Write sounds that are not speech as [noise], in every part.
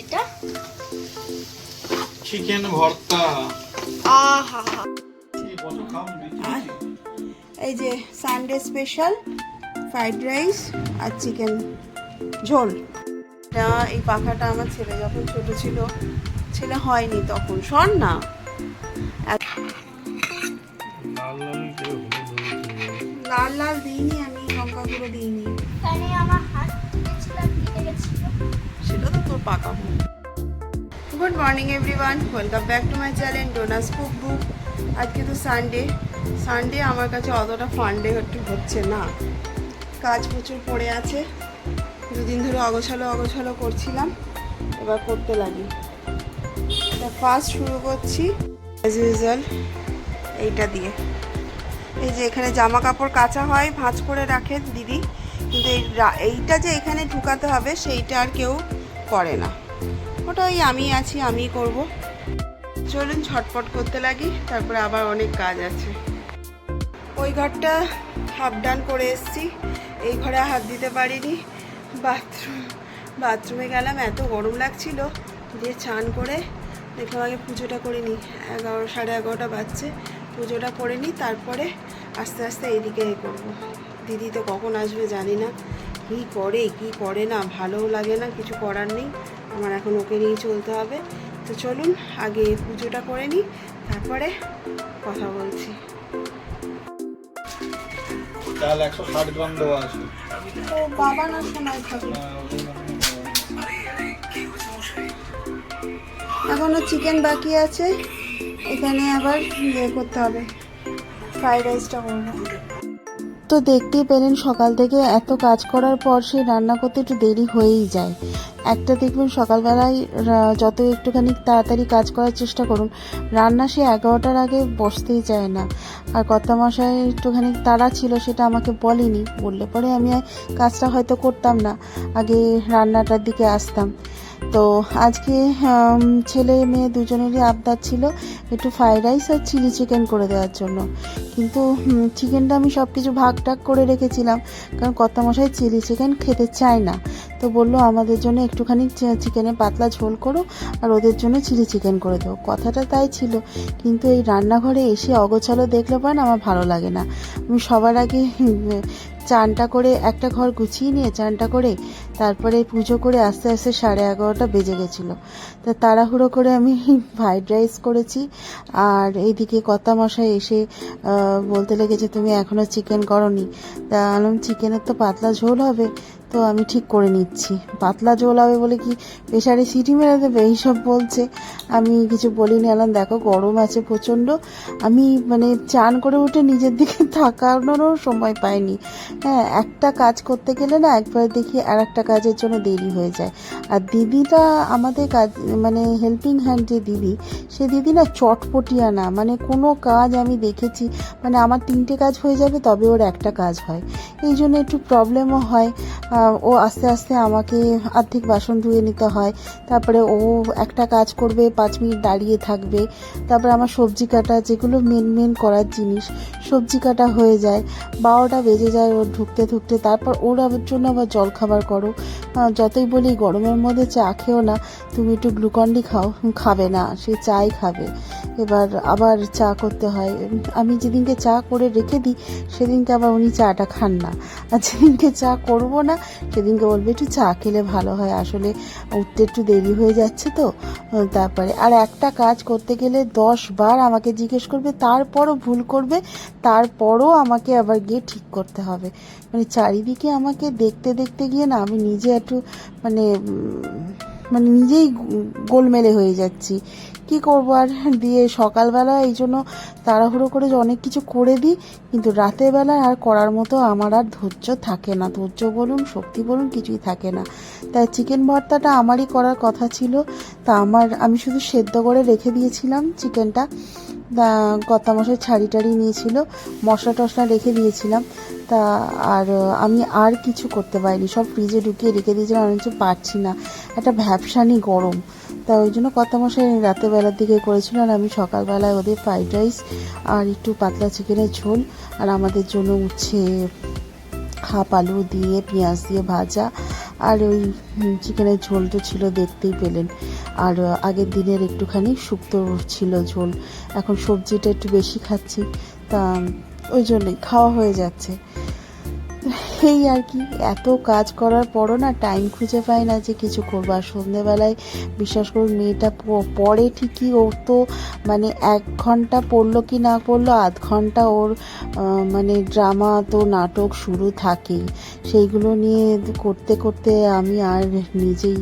এটা? চিকেন ভর্তা। আহা। হা এই যে সানডে স্পেশাল ফ্রাইড রাইস আর চিকেন ঝোল। এটা এই পাখাটা আমার ছেলে যখন ছোট ছিল ছেলে হয়নি তখন। শোন না। লাল লাল দিইনি আমি লঙ্কা গুঁড়ো দিইনি আমার হাত সেটা তো তোর পাকা good morning everyone welcome back to my channel Dona's cook book আজকে তো সানডে সানডে আমার কাছে অতটা ফান্ডে হচ্ছে না। কাজ প্রচুর পড়ে আছে। দুদিন ধরে অগোছালো অগোছালো করছিলাম। এবার করতে লাগি। ফার্স্ট শুরু করছি অ্যাজ ইউজুয়াল এইটা দিয়ে। এই যে এখানে জামা কাপড় কাচা হয়, ভাঁজ করে রাখে দিদি। কিন্তু এই এইটা যে এখানে ঢুকাতে হবে, সেইটা আর কেউ করে না। ওটা ওই আমি আছি, আমি করব। চলুন ঝটপট করতে লাগি, তারপরে আবার অনেক কাজ আছে। ওই ঘরটা হাফ ডান করে এসছি। এই ঘরে হাত দিতে পারিনি। বাথরুম, বাথরুমে গেলাম, এত গরম লাগছিল। দিয়ে চান করে দেখলাম আগে পুজোটা করে নিই এগারো, সাড়ে এগারোটা বাজছে। পুজোটা করে নিই, তারপরে আস্তে আস্তে এইদিকে এ করব দিদি তো কখন আসবে জানি না। কী করে কি করে না ভালোও লাগে না কিছু করার নেই। আমার এখন ওকে নিয়ে চলতে হবে। তো চলুন আগে পুজোটা করে নিই তারপরে কথা বলছি। চাল একশো ষাট গ্রাম দেওয়া আছে। ও বাবা না। এখনও চিকেন বাকি আছে। এখানে আবার ইয়ে করতে হবে ফ্রাইড রাইসটা করব। তো দেখতেই পেলেন সকাল থেকে এত কাজ করার পর সে রান্না করতে একটু দেরি হয়েই যায়। একটা দেখবেন সকালবেলায় যত একটুখানি তাড়াতাড়ি কাজ করার চেষ্টা করুন, রান্না সে এগারোটার আগে বসতেই চায় না। আর কর্তা মশাই একটুখানি তাড়া ছিল, সেটা আমাকে বলেনি। বললে পরে আমি কাজটা হয়তো করতাম না। আগে রান্নাটার দিকে আসতাম। তো আজকে ছেলে মেয়ে দুজনেরই আবদার ছিল একটু ফ্রাইড রাইস আর চিলি চিকেন করে দেওয়ার জন্য। কিন্তু চিকেনটা আমি সব কিছু ভাগ টাগ করে রেখেছিলাম, কারণ কর্তামশাই চিলি চিকেন খেতে চায় না। তো বলল, আমাদের জন্য একটুখানি চিকেনের পাতলা ঝোল করো আর ওদের জন্য চিলি চিকেন করে দেবো কথাটা তাই ছিল। কিন্তু এই রান্নাঘরে এসে অগোছালো দেখলে পান আমার ভালো লাগে না। আমি সবার আগে চানটা করে একটা ঘর গুছিয়ে নিয়ে চানটা করে তারপরে পুজো করে আস্তে আস্তে সাড়ে এগারোটা বেজে গেছিল। তা তাড়াহুড়ো করে আমি ফ্রাইড রাইস করেছি আর এইদিকে কর্তা মশাই এসে বলতে লেগেছে, তুমি এখনও চিকেন করনি। তা আলম চিকেনের তো পাতলা ঝোল হবে। তো আমি ঠিক করে নিচ্ছি। পাতলা ঝোল হবে বলে কি প্রেশারে সিটি মেরে দেবে? এইসব বলছে। আমি কিছু বলিনি এলাম দেখো, গরম আছে প্রচণ্ড। আমি মানে চান করে উঠে নিজের দিকে [laughs] তাকানোরও সময় পাইনি। হ্যাঁ একটা কাজ করতে গেলে না একবার দেখি আর একটা কাজের জন্য দেরি হয়ে যায়। আর দিদিটা আমাদের কাজ মানে হেল্পিং হ্যান্ড যে দিদি, সে দিদি না চটপটিয়া না। মানে কোনো কাজ আমি দেখেছি মানে আমার তিনটে কাজ হয়ে যাবে, তবে ওর একটা কাজ হয়। এই জন্য একটু প্রবলেমও হয়। ও আস্তে আস্তে আমাকে আর্ধেক বাসন ধুয়ে নিতে হয়। তারপরে ও একটা কাজ করবে, পাঁচ মিনিট দাঁড়িয়ে থাকবে। তারপরে আমার সবজি কাটা, যেগুলো মেন মেন করার জিনিস, সবজি কাটা হয়ে যায়। বারোটা বেজে যায় ওর ঢুকতে ঢুকতে। তারপর ওর জন্য আবার জল খাবার করো যতই বলি গরমের মধ্যে চা খেও না, তুমি একটু গ্লুকন্ডি খাও, খাবে না, সে চাই খাবে। এবার আবার চা করতে হয়। আমি যেদিনকে চা করে রেখে দিই, সেদিনকে আবার উনি চাটা খান না। আর যেদিনকে চা করব না সেদিনকে বলবে, একটু চা খেলে ভালো হয়, আসলে উঠতে একটু দেরি হয়ে যাচ্ছে তো। তারপরে, আর একটা কাজ করতে গেলে দশ বার আমাকে জিজ্ঞেস করবে, তারপরও ভুল করবে, তারপরও আমাকে আবার গিয়ে ঠিক করতে হবে। মানে চারিদিকে আমাকে দেখতে দেখতে গিয়ে না আমি নিজে একটু মানে মানে নিজেই গোলমেলে হয়ে যাচ্ছি। কি করব আর? দিয়ে সকালবেলা এই জন্য তাড়াহুড়ো করে অনেক কিছু করে দিই, কিন্তু রাতের বেলা আর করার মতো আমার আর ধৈর্য থাকে না। ধৈর্য বলুন, শক্তি বলুন, কিছুই থাকে না। তাই চিকেন ভর্তাটা আমারই করার কথা ছিল। তা আমার, আমি শুধু সেদ্ধ করে রেখে দিয়েছিলাম চিকেনটা। কর্তামশাই ছাড়ি টাড়ি নিয়েছিল, মশলা টশলা রেখে দিয়েছিলাম। তা আর আমি আর কিছু করতে পারিনি। সব ফ্রিজে ঢুকিয়ে রেখে দিয়েছিলাম, আমি কিছু পারছি না। একটা ভ্যাপসানি গরম। তা ওই জন্য কর্তামশাই রাতের বেলার দিকে করেছিল, আর আমি সকালবেলায় ওদের ফ্রাইড রাইস আর একটু পাতলা চিকেনের ঝোল, আর আমাদের জন্য উচ্ছে হাফ আলু দিয়ে, পেঁয়াজ দিয়ে ভাজা, আর ওই চিকেনের ঝোল তো ছিল দেখতেই পেলেন। আর আগের দিনের একটুখানি শুক্তো ছিল ঝোল, এখন সবজিটা একটু বেশি খাচ্ছি, তা ওই জন্যই, খাওয়া হয়ে যাচ্ছে। এই আর কি। এত কাজ করার পরও না টাইম খুঁজে পাই না যে কিছু করব। আর সন্ধেবেলায় বিশ্বাস করুন, মেয়েটা পড়ে ঠিকই ওর তো মানে এক ঘণ্টা পড়ল কি না পড়ল, আধ ঘণ্টা ওর মানে ড্রামা তো নাটক শুরু থাকেই। সেইগুলো নিয়ে করতে করতে আমি আর নিজেই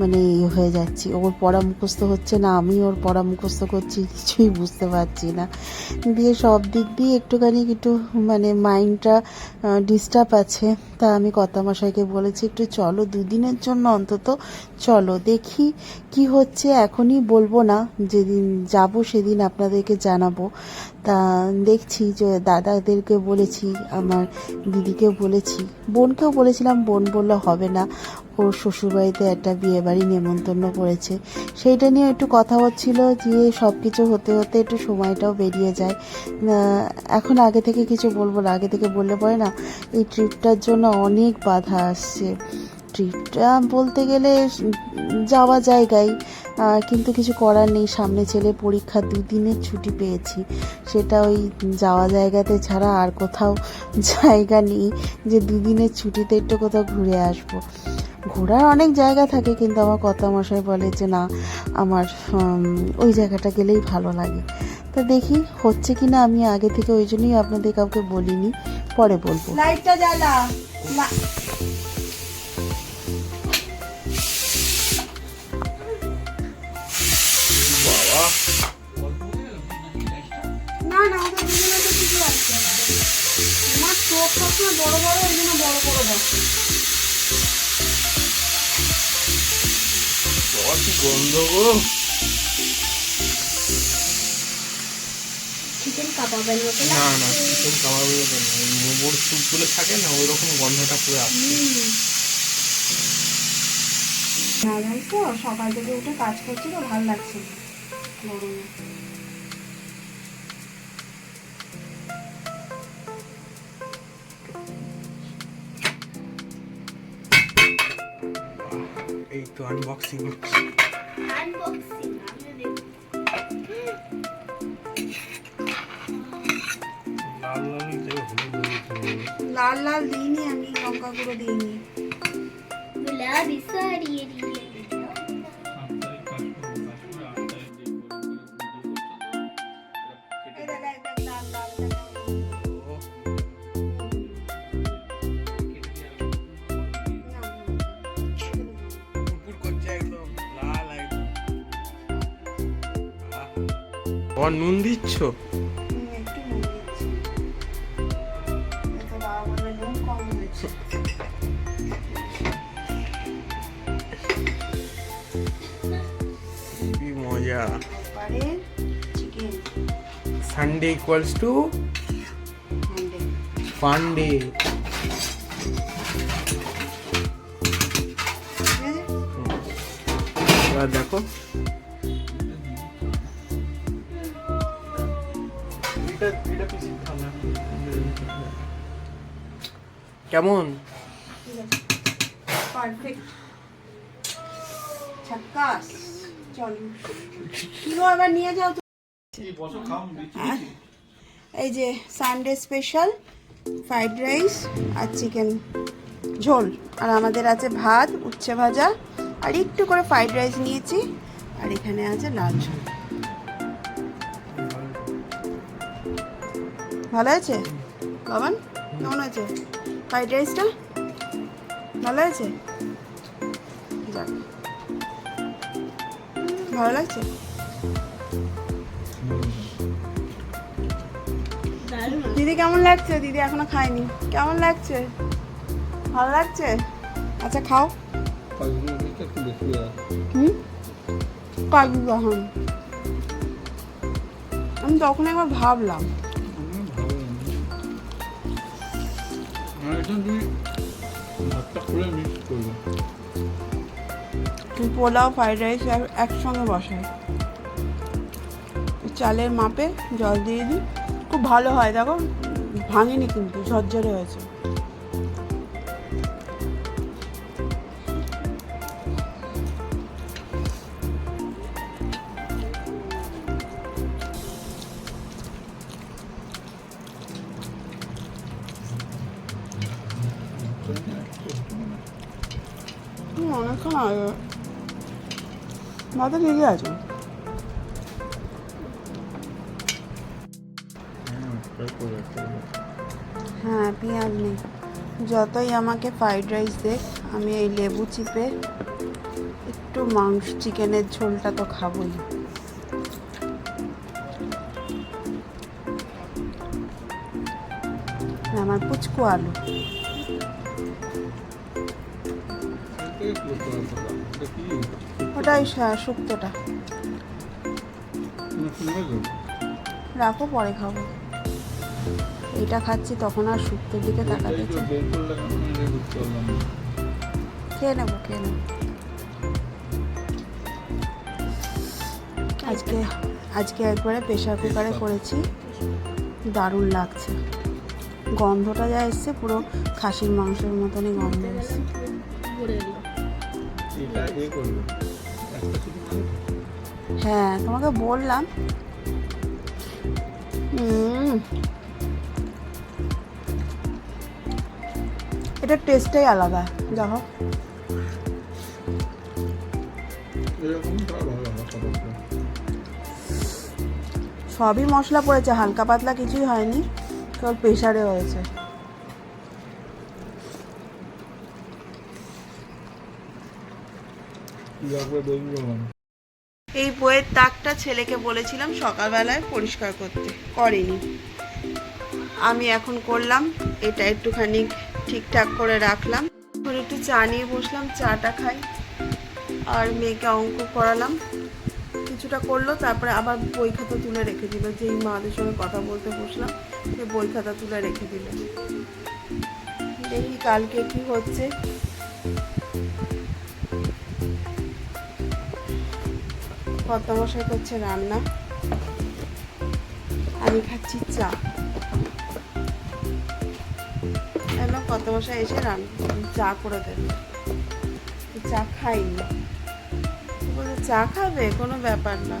মানে হয়ে যাচ্ছি। ওর পড়া মুখস্থ হচ্ছে না, আমি ওর পড়া মুখস্থ করছি, কিছুই বুঝতে পারছি না। দিয়ে সব দিক দিয়ে একটুখানি একটু মানে মাইন্ডটা ডিস্টার্ব আছে। তা আমি কর্তামশাইকে বলেছি, একটু চলো, দুদিনের জন্য অন্তত চলো, দেখি কি হচ্ছে, এখনই বলব না, যেদিন যাব সেদিন আপনাদেরকে জানাব। তা দেখছি যে দাদাদেরকে বলেছি, আমার দিদিকে বলেছি, বোনকেও বলেছিলাম, বোন বললে হবে না। ওর শ্বশুরবাড়িতে একটা বিয়ে বাড়ি নেমন্তন্ন করেছে। সেইটা নিয়ে একটু কথা হচ্ছিল যে সব কিছু হতে হতে একটু সময়টাও বেরিয়ে যায়। এখন আগে থেকে কিছু বলব না, আগে থেকে বললে পরে না, এই ট্রিপটার জন্য অনেক বাধা আসছে। ট্রিপটা বলতে গেলে যাওয়া জায়গায় কিন্তু কিছু করার নেই। সামনে ছেলে পরীক্ষা দুদিনের ছুটি পেয়েছি। সেটা ওই যাওয়া জায়গাতে ছাড়া আর কোথাও জায়গা নেই যে দুদিনের ছুটিতে একটু কোথাও ঘুরে আসব। ঘোরার অনেক জায়গা থাকে, কিন্তু আমার কথা মশাই বলে যে না, আমার ওই জায়গাটা গেলেই ভালো লাগে। তা দেখি হচ্ছে কি না আমি আগে থেকে ওই জন্যই আপনাদের কাউকে বলিনি, পরে বলব। লাইটটা জ্বালা। বড় বড়, ওই জন্য বড় বড় বসে কি গন্ধ গো? চিকেন কাবাবের মতো না না চিকেন কাবাবের মতো না। মোমোর স্যুপগুলো থাকে না ওই রকম গন্ধটা পুরো আসছে। হ্যাঁ তো সকাল থেকে উঠে কাজ করছি তো ভালো লাগছে গরমে। তো আনবক্সিং হচ্ছে আনবক্সিং লাল লাল যে হলুদ হলুদ লাল লাল দিইনি আমি লঙ্কা গুঁড়ো দিইনি। গুলাবি সারিয়ে দিয়ে এই বাবা নুন দিচ্ছ? মজা। সানডে ইকুয়ালস টু হ্যান্ডে ফান ডে ঠিক আছে এবার দেখো। কেমন? পারফেক্ট ঝাক্কাস চলো। কিলো আবার নিয়ে যাও। এই যে সানডে স্পেশাল ফ্রাইড রাইস আর চিকেন ঝোল। আর আমাদের আছে ভাত উচ্ছে ভাজা। আর একটু করে ফ্রাইড রাইস নিয়েছি। আর এখানে আছে লাল ঝোল। ভালো আছে? বাবান কেমন আছে? ফ্রাইড রাইসটা? ভালো আছে যাক। ভালো লাগছে? দিদি কেমন লাগছে? দিদি এখনও খায়নি। কেমন লাগছে? ভালো লাগছে? আচ্ছা খাও। হুম? কাজু বাহন। আমি তখন একবার ভাবলাম। পোলাও ফ্রাইড রাইস একসঙ্গে বসাই চালের মাপে জল দিয়ে দিই খুব ভালো হয় দেখো ভাঙেনি কিন্তু ঝরঝরে হয়েছে মাথা লেগে আছো হ্যাঁ পেঁয়াজ নেই। যতই আমাকে ফ্রাইড রাইস দেখ আমি এই লেবু চিপে একটু মাংস চিকেনের ঝোলটা তো খাবোই। আমার পুচকু আলু। ওটাই শুক্তোটা। রাখো পরে খাব। এটা খাচ্ছি তখন আর শুক্তোর দিকে তাকাতে খেয়ে নেব খেয়ে নেব। আজকে আজকে একবারে প্রেশার কুকারে করেছি। দারুণ লাগছে। গন্ধটা যা এসছে পুরো খাসির মাংসের মতনই গন্ধ এসছে। হ্যাঁ তোমাকে বললাম। এটার টেস্টটাই আলাদা দেখো সবই মশলা পড়েছে হালকা পাতলা কিছুই হয়নি কেবল প্রেশারে হয়েছে। এই বইয়ের তাকটা ছেলেকে বলেছিলাম সকালবেলায় পরিষ্কার করতে, করেনি। আমি এখন করলাম, এটা একটুখানি ঠিকঠাক করে রাখলাম। এখন একটু চা নিয়ে বসলাম, চাটা খাই, আর মেয়েকে অঙ্ক করালাম। কিছুটা করল, তারপরে আবার বই খাতা তুলে রেখে দিল। যেই মাদের সঙ্গে কথা বলতে বসলাম, সে বই খাতা তুলে রেখে দিল। দেখি কালকে কি হচ্ছে। কর্তামশাই করছে রান্না। আমি খাচ্ছি চা। এবার কর্তামশাই এসে রান্না চা করে দেবে। চা খাইনি। বলে চা খাবে? কোনো ব্যাপার না।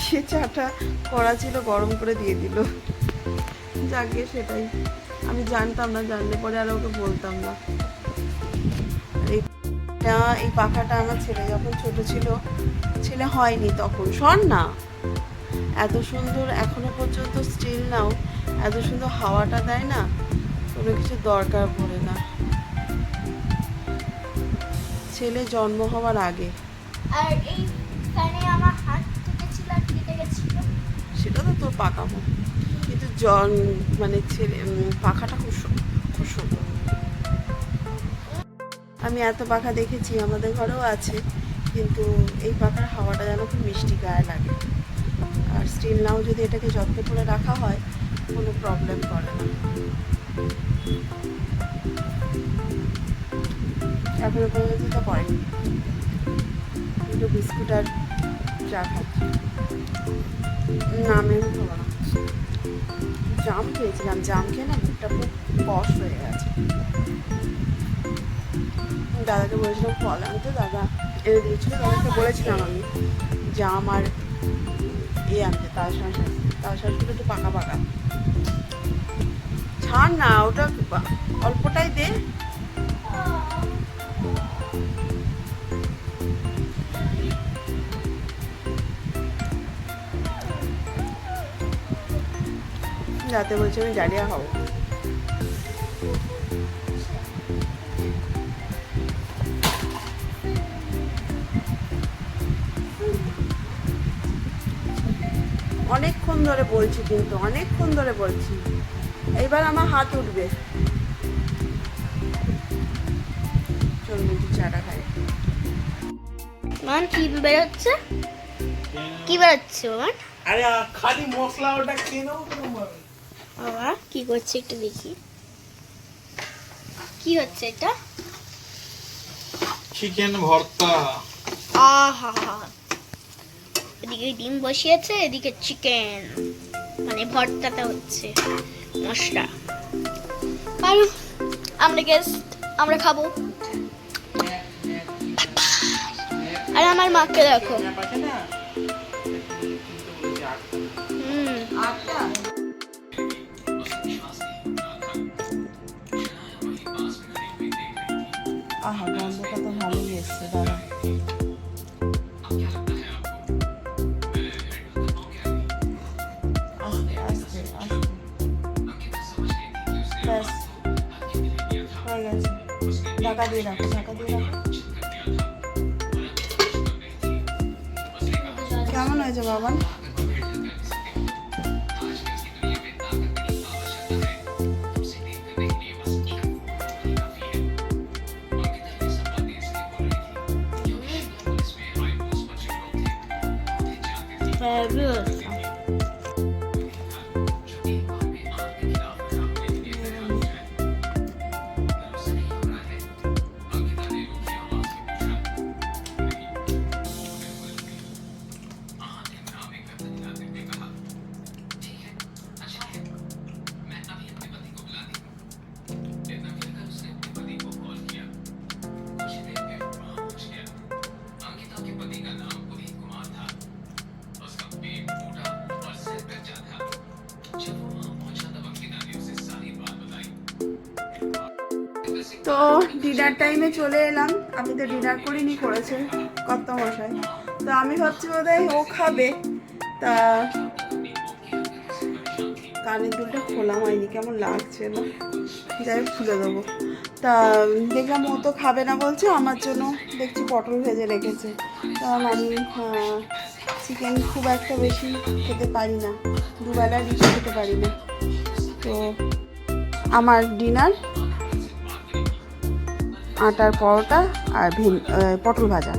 সে চাটা করা ছিল, গরম করে দিয়ে দিল। যাকে সেটাই। আমি জানতাম না, জানলে পরে আর ওকে বলতাম না। এটা এই পাখাটা আমার ছেলে যখন ছোট ছিল ছেলে হয়নি তখন। শোন না এত সুন্দর এখনও পর্যন্ত স্টিল নাও এত সুন্দর হাওয়াটা দেয় না কোনো কিছু দরকার পড়ে না। ছেলে জন্ম হওয়ার আগে। আর এইখানে আমার হাত কেটেছিল আর কেটে গেছিল। সেটা তো তোর পাকামো কিন্তু জন মানে ছেলে পাখাটা খুব আমি এত পাখা দেখেছি, আমাদের ঘরেও আছে, কিন্তু এই পাখার হাওয়াটা যেন খুব মিষ্টি গায়ে লাগে। আর স্টিল নাও যদি এটাকে যত্ন করে রাখা হয়, কোনো প্রবলেম করে না। এখনও পর্যন্ত তো করেনি। দুটো বিস্কুট আর চা খাচ্ছি। না, আমি না। জাম খেয়েছিলাম, জাম খেয়ে না খুব কষ হয়ে গেছে। দাদাকে বলেছিলাম ফল আনতে দাদা এনে দিয়েছিল দাদাকে বলেছিলাম আমি জাম আর এ আনতে তাল শাঁস তাল শাঁসগুলো একটু পাকা পাকা। ছাড় না, ওটা অল্পটাই দে। রাতে বলছি, আমি ডালিয়া খাব ধরে বলছি কিন্তু অনেকক্ষণ ধরে বলছি। এইবার আমার হাত উঠবে। চলুন একটু চাটা খাই। মান কি বেরোচ্ছে? কি বেরোচ্ছে মান আরে খালি মশলা ওটা খেয়ে নেব বাবা কি করছে একটু দেখি। কি হচ্ছে এটা? চিকেন ভর্তা। আহা এদিকে ডিম বসিয়েছে এদিকে চিকেন মানে ভর্তাটা হচ্ছে মশলা। আর আমরা গেস্ট আমরা খাব। আর আমার মাকে দেখো। হুম। আহা গন্ধটা তো আসছে দাঁড়া। ঢাকা দিয়ে রাখো ঢাকা দিয়ে রাখো কেমন হয়েছে বাবান Fabulous. তো ডিনার টাইমে চলে এলাম। আমি তো ডিনার করিনি, করেছে কত মশাই তো আমি ভাবছি বোধহয় ও খাবে। তা কানের দুলটা খোলা হয়নি, কেমন লাগছে না? যাই হোক, খুলে দেবো। তা দেখলাম ও তো খাবে না বলছে, আমার জন্য দেখছি পটল ভেজে রেখেছে। কারণ আমি চিকেন খুব একটা বেশি খেতে পারি না। দুবেলা রিচ খেতে পারি না। তো আমার ডিনার আটার পরোটা আর ভিন পটল ভাজা।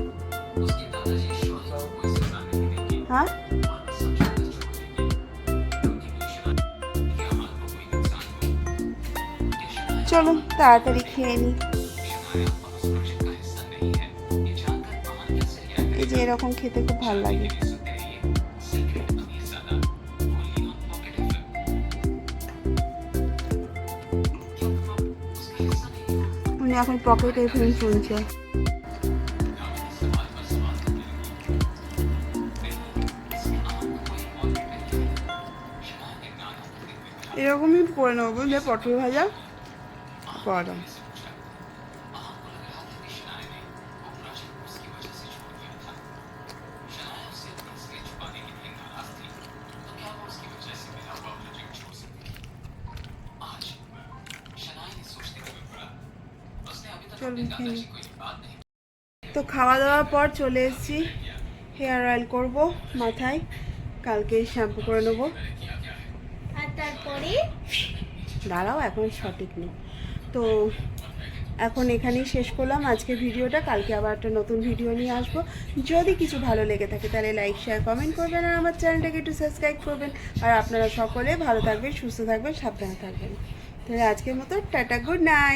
হ্যাঁ? চলো তাড়াতাড়ি খেয়ে নি। এই যে এরকম খেতে খুব ভালো লাগে। উনি এখন পকেট এফএম চলছে। এরকমই করে নেব যে পটল ভাজা পরোটা নিই। তো খাওয়া দাওয়ার পর চলে এসেছি। হেয়ার অয়েল করব মাথায়। কালকে শ্যাম্পু করে নেব। আর তারপরে? দাঁড়াও এখন সঠিক নেই। তো এখন এখানেই শেষ করলাম আজকে ভিডিওটা। কালকে আবার একটা নতুন ভিডিও নিয়ে আসব। যদি কিছু ভালো লেগে থাকে তাহলে লাইক শেয়ার কমেন্ট করবেন আর আমার চ্যানেলটাকে একটু সাবস্ক্রাইব করবেন। আর আপনারা সকলে ভালো থাকবেন সুস্থ থাকবেন সাবধানে থাকবেন। তাহলে আজকের মতো টাটা গুড নাইট